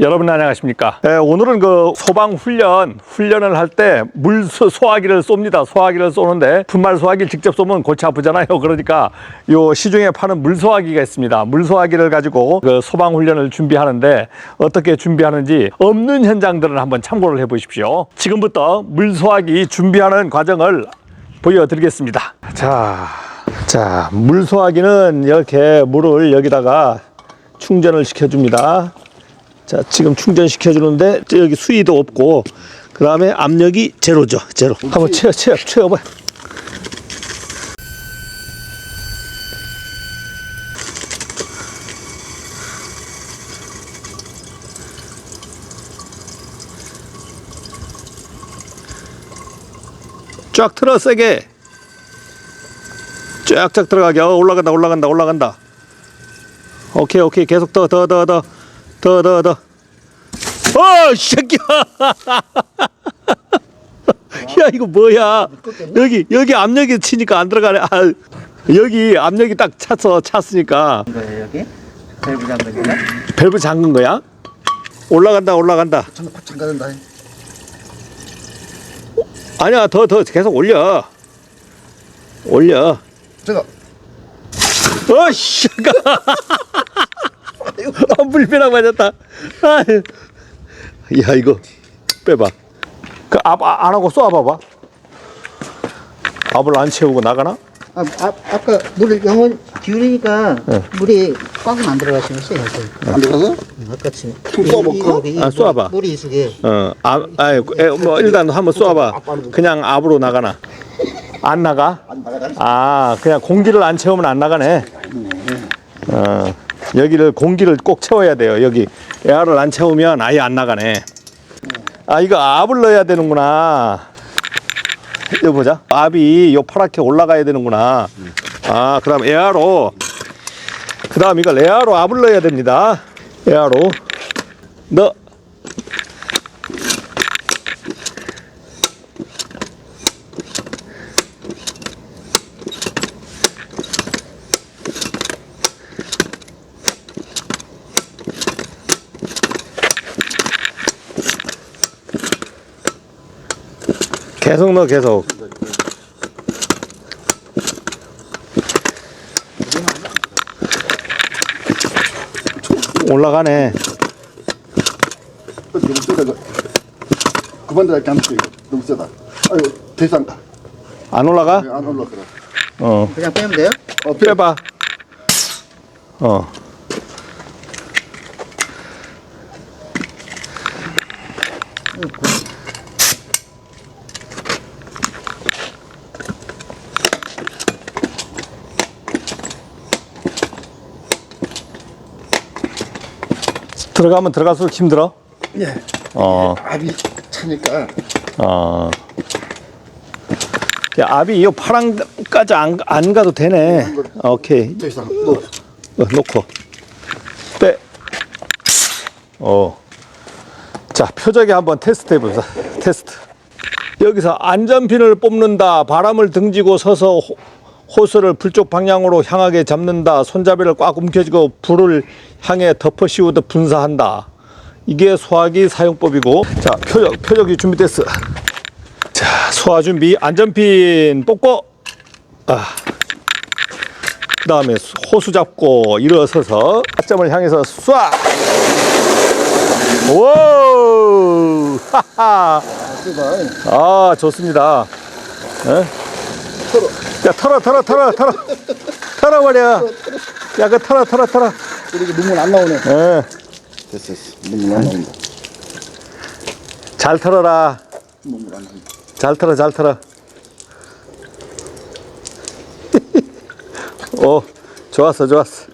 여러분 안녕하십니까? 예, 오늘은 그 소방 훈련 훈련을 할 때 물 소화기를 쏩니다. 소화기를 쏘는데 분말 소화기를 직접 쏘면 골치 아프잖아요. 그러니까 요 시중에 파는 물 소화기가 있습니다. 물 소화기를 가지고 그 소방 훈련을 준비하는데 어떻게 준비하는지 없는 현장들은 한번 참고를 해 보십시오. 지금부터 물 소화기 준비하는 과정을 보여드리겠습니다. 자, 자, 물 소화기는 이렇게 물을 여기다가 충전을 시켜줍니다. 자, 지금 충전시켜 주는데 여기 수위도 없고 그 다음에 압력이 제로죠, 제로. 한번 채워, 채워, 채워봐. 쫙 틀어 세게. 쫙쫙 들어가게. 어, 올라간다, 올라간다, 올라간다. 오케이, 오케이. 계속 더, 더, 더, 더. 더, 더, 더. 어, 이 새끼야. 야, 이거 뭐야? 여기, 여기 압력이 치니까 안 들어가네. 아, 여기 압력이 딱 찼어, 찼으니까. 거예요 여기? 밸브 잠그니까? 밸브 잠근 거야? 올라간다, 올라간다. 잠깐 잠깐다 아니야, 더, 더 계속 올려. 올려. 제가 어, 씨. 아, 물벼락 맞았다. 아유. 야, 이거 빼봐. 그 앞, 아, 안 하고 쏘아봐봐. 압을 안 채우고 나가나? 아, 아, 아까 물을 영원 기울이니까 물이 꽉은 안 들어가시면서 여기 안 들어가서? 아까 지금 쏴볼까? 이- 이- 아, 쏴봐. 물이 있으게 어, 아, 아이, 에, 뭐 일단 한번 쏘아봐. 그냥 압으로 나가나? 안 나가? 안 나가다. 아, 그냥 공기를 안 채우면 안 나가네. 어, 여기를 공기를 꼭 채워야 돼요. 여기 에어를 안 채우면 아예 안 나가네. 아, 이거 압을 넣어야 되는구나. 이거 보자. 압이 요 파랗게 올라가야 되는구나. 아, 그다음 에어로. 그다음 이걸 에어로 압을 넣어야 됩니다. 에어로 넣. 계속 넣어 계속. 올라가네. 너무 세다 이거. 그만 들어 이렇게 안 돼. 이거. 너무 세다. 아유 더 이상 안 올라가? 안 올라가라. 어. 그냥 빼면 돼요? 어 빼. 빼봐. 어. 들어가면 들어갈수록 힘들어? 예. 어, 압이 차니까 어. 야, 압이 이 파랑까지 안, 안 가도 되네. 오케이. 더 이상 뭐 어, 놓고 빼. 어. 자, 표적에 한번 테스트 해보자. 테스트. 여기서 안전핀을 뽑는다. 바람을 등지고 서서 호, 호스를 불쪽 방향으로 향하게 잡는다. 손잡이를 꽉 움켜쥐고 불을 향해 덮어 씌우듯 분사한다. 이게 소화기 사용법이고. 자, 표적, 표적이 준비됐어. 자, 소화 준비. 안전핀 뽑고. 아. 그 다음에 호수 잡고 일어서서 타점을 향해서 쏴! 오! 하하! 세다. 아, 좋습니다. 에? 야, 털어, 털어, 털어, 털어. 털어 버려. 야, 그 털어, 털어, 털어. 이렇게 눈물 안 나오네. 에, 됐어 됐어. 눈물 안 나온다. 잘 털어라. 눈물 안 나온다. 잘 털어, 잘 털어. 오, 좋았어, 좋았어.